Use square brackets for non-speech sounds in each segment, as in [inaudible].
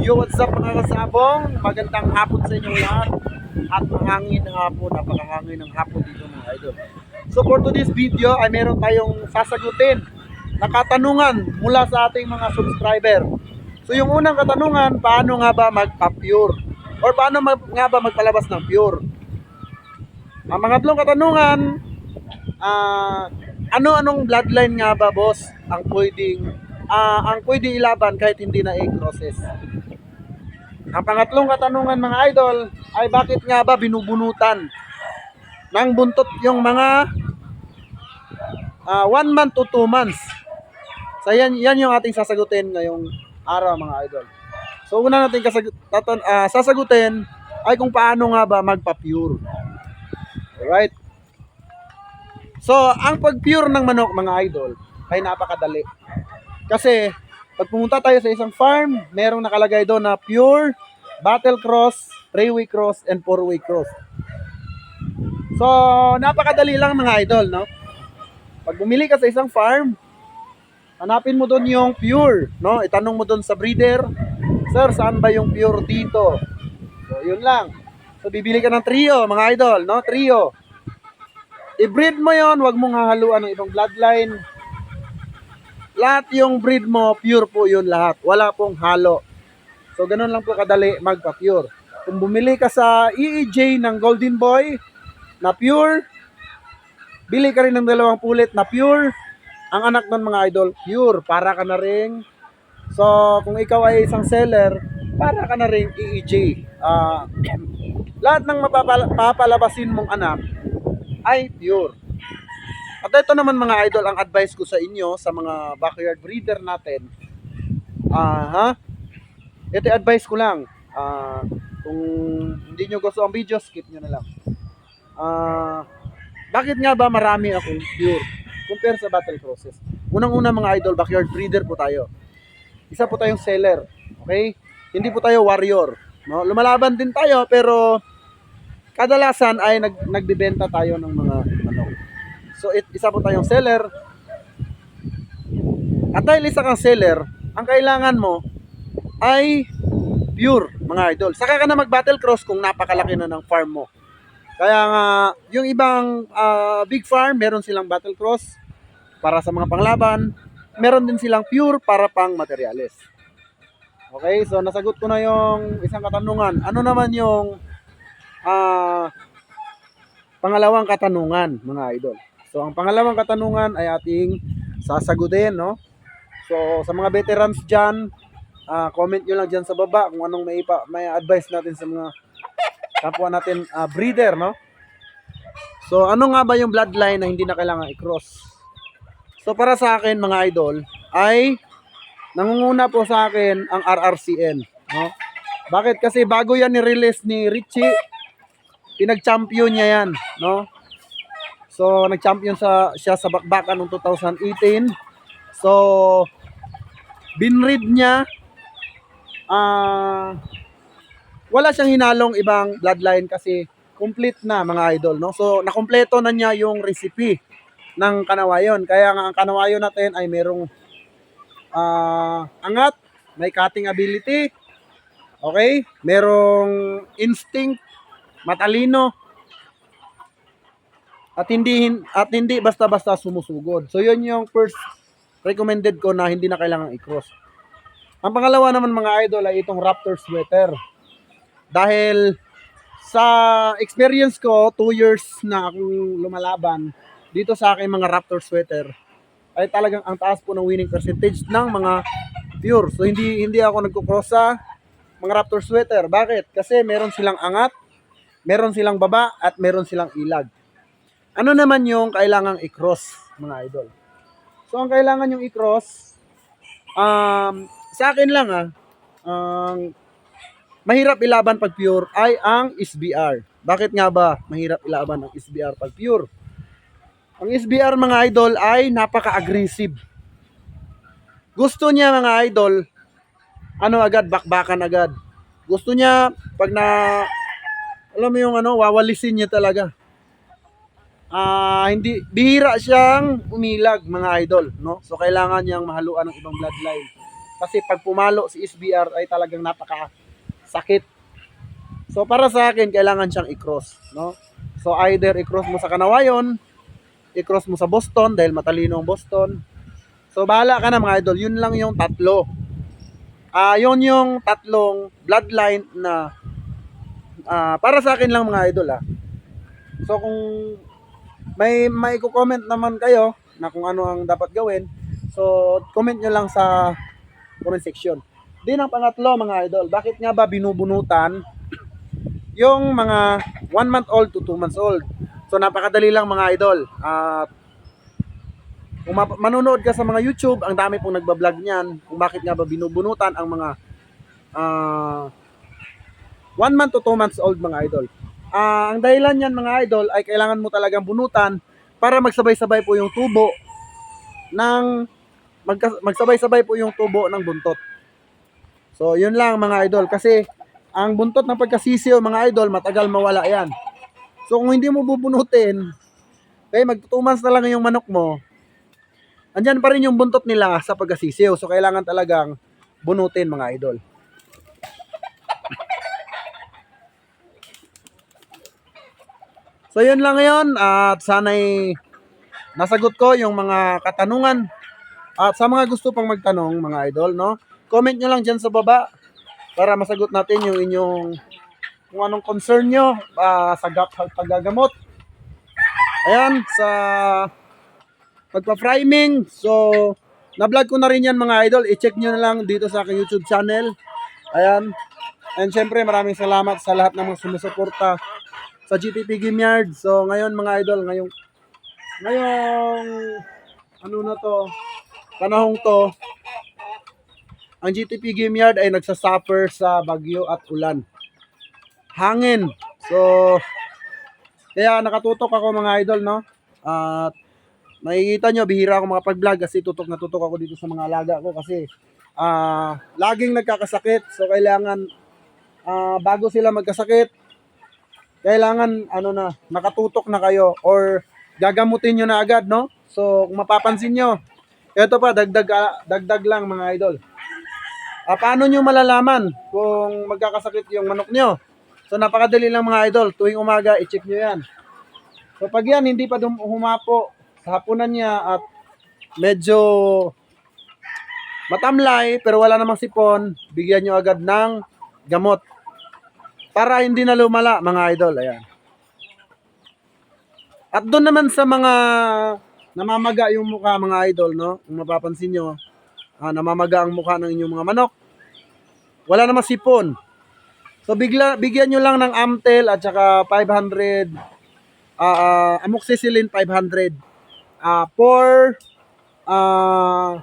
Yo, what's up mga kasabong? Magandang hapon sa inyong lahat. At mahangin ng hapon, napakahangin ng hapon dito mga idol. So for today's video ay meron tayong sasagutin na katanungan mula sa ating mga subscriber. So yung unang katanungan, paano nga ba magpa-pure? Or paano mag, nga ba magpalabas ng pure? Ang mga tatlong katanungan, ah, ano-anong bloodline nga ba boss ang pwedeng ah, ang pwede ilaban kahit hindi na process? Ang pangatlong katanungan mga idol ay bakit nga ba binubunutan ng buntot yung mga ah, one month to two months? So yan, yan yung ating sasagutin ngayong araw mga idol. So una natin kasag- tatan- ah, sasagutin ay kung paano nga ba magpa-pure. Alright? So, ang pag-pure ng manok mga idol ay napakadali. Kasi, pag pumunta tayo sa isang farm, merong nakalagay doon na pure, battle cross, three-way cross, and four-way cross. So, napakadali lang mga idol, no? Pag bumili ka sa isang farm, hanapin mo doon yung pure, no? Itanong mo doon sa breeder, Sir, saan ba yung pure dito? So, yun lang. So, bibili ka ng trio, mga idol, no? Trio. I-breed mo yon, wag mong hahaluan ng ibang bloodline. Lahat yung breed mo, pure po yun lahat. Wala pong halo. So, ganun lang po kadali magpa-pure. Kung bumili ka sa EEJ ng Golden Boy na pure, bili ka rin ng dalawang pulit na pure. Ang anak ng mga idol, pure. Para ka na rin. So, kung ikaw ay isang seller, para ka na rin EEJ. Ah, [clears throat] lahat ng mapapalabasin mong anak, ay pure. At ito naman mga idol, ang advice ko sa inyo, sa mga backyard breeder natin, ah ha? Ito yung advice ko lang. Ah, kung hindi nyo gusto ang video, skip nyo na lang. Ah, bakit nga ba marami akong pure compare sa battle process? Unang-una mga idol, backyard breeder po tayo. Isa po tayong seller. Okay? Hindi po tayo warrior. No? Lumalaban din tayo pero kadalasan ay nag, nagbibenta tayo ng mga manok. So it, isa po tayong seller. At dahil isa kang seller, ang kailangan mo ay pure, mga idol. Saka ka na mag-battle cross kung napakalaki na ng farm mo. Kaya nga, yung ibang ah, big farm, meron silang battle cross para sa mga panglaban. Meron din silang pure para pang materials. Okay, so nasagot ko na yung isang katanungan. Ano naman yung ah pangalawang katanungan, mga idol. So, ang pangalawang katanungan ay ating sasagutin, no? So, sa mga veterans dyan, ah, comment nyo lang dyan sa baba kung anong may, ipa, may advice natin sa mga kapwa natin ah, breeder, no? So, ano nga ba yung bloodline na hindi na kailangan i-cross? So, para sa akin, mga idol, ay nangunguna po sa akin ang RRCN, no? Bakit? Kasi bago yan ni-release ni Richie, pinag-champion niya yan, no? So, nag-champion sa siya sa bakbakan noong 2018. So, binread niya ah wala siyang hinalong ibang bloodline kasi complete na mga idol, no? So, nakumpleto na niya yung recipe ng kanawayon. Kaya nga ang kanawayon natin ay merong ah angat, may cutting ability, okay? Merong instinct, matalino, at hindi hin- at hindi basta-basta sumusugod. So yun yung first recommended ko na hindi na kailangan i-cross. Ang pangalawa naman mga idol ay itong Raptor sweater. Dahil sa experience ko, 2 years na akong lumalaban dito sa aking mga Raptor sweater ay talagang ang taas po ng winning percentage ng mga pure. So hindi hindi ako nagko-cross sa mga Raptor sweater. Bakit? Kasi meron silang angat, meron silang baba at meron silang ilag. Ano naman yung kailangang i-cross, mga idol? So, ang kailangan yung i-cross, um, sa akin lang ah, ang mahirap ilaban pag pure ay ang SBR. Bakit nga ba mahirap ilaban ang SBR pag pure? Ang SBR mga idol ay napaka-aggressive. Gusto niya mga idol, ano agad, bakbakan agad. Gusto niya, pag na, alam mo yung ano, wawalisin niya talaga ah hindi bihira siyang umilag mga idol no so kailangan niyang mahaluan ng ibang bloodline Kasi pag pumalo si SBR ay talagang napaka sakit. So para sa akin, kailangan siyang i-cross, no? So either i-cross mo sa Kanawayon, i-cross mo sa Boston dahil matalino ang Boston. So bahala ka na mga idol, yun lang yung tatlo. Ah, yun yung tatlong bloodline na ah, para sa akin lang mga idol ah. So kung may may comment naman kayo na kung ano ang dapat gawin, so comment nyo lang sa comment section. Din ang pangatlo mga idol, bakit nga ba binubunutan yung mga 1 month old to 2 months old? So napakadali lang mga idol. At kung map- manonood ka sa mga YouTube, ang dami pong nagbablog niyan kung bakit nga ba binubunutan ang mga ah 1 month to 2 months old mga idol. Ah, ang dahilan niyan mga idol ay kailangan mo talagang bunutan para magsabay-sabay po yung tubo ng magka- magsabay-sabay po yung tubo ng buntot. So, yun lang mga idol kasi ang buntot ng pagkasisiyo mga idol matagal mawala yan. So, kung hindi mo bubunutin, kaya mag 2 months na lang yung manok mo, andyan pa rin yung buntot nila sa pagkasisiyo. So, kailangan talagang bunutin mga idol. So yun lang ngayon at sana'y nasagot ko yung mga katanungan. At sa mga gusto pang magtanong mga idol no? Comment nyo lang dyan sa baba para masagot natin yung inyong kung anong concern nyo ah, sa gap paggagamot. Ayan sa pagpa-framing. So na-vlog ko na rin yan mga idol. I-check nyo na lang dito sa aking YouTube channel. Ayan. And syempre maraming salamat sa lahat ng mga sumusuporta sa GTP Game Yard. So ngayon mga idol, ngayong ngayong ano na to, panahong to, ang GTP Game Yard ay nagsasuffer sa bagyo at ulan. Hangin. So kaya nakatutok ako mga idol, no? At makikita nyo, bihira ako mga pag-vlog kasi tutok na tutok ako dito sa mga alaga ko kasi ah laging nagkakasakit. So kailangan ah, bago sila magkasakit, kailangan ano na, nakatutok na kayo or gagamutin nyo na agad, no? So, kung mapapansin nyo, ito pa, dagdag, ah, dagdag lang mga idol. Ah, paano nyo malalaman kung magkakasakit yung manok nyo? So, napakadali lang mga idol. Tuwing umaga, i-check nyo yan. So, pag yan, hindi pa humapo sa hapunan niya at medyo matamlay, pero wala namang sipon, bigyan nyo agad ng gamot para hindi na lumala mga idol ayan. At doon naman sa mga namamaga yung mukha mga idol no? Kung mapapansin nyo ah, namamaga ang mukha ng inyong mga manok. Wala namang sipon. So bigla, bigyan nyo lang ng Amtel at saka 500 ah ah, amoxicillin 500 ah for ah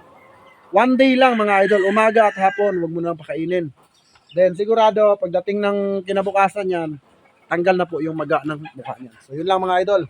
one day lang mga idol umaga at hapon. Wag mo na pakainin Then sigurado pagdating ng kinabukasan niyan, tanggal na po yung maga ng mukha niya. So yun lang mga idol.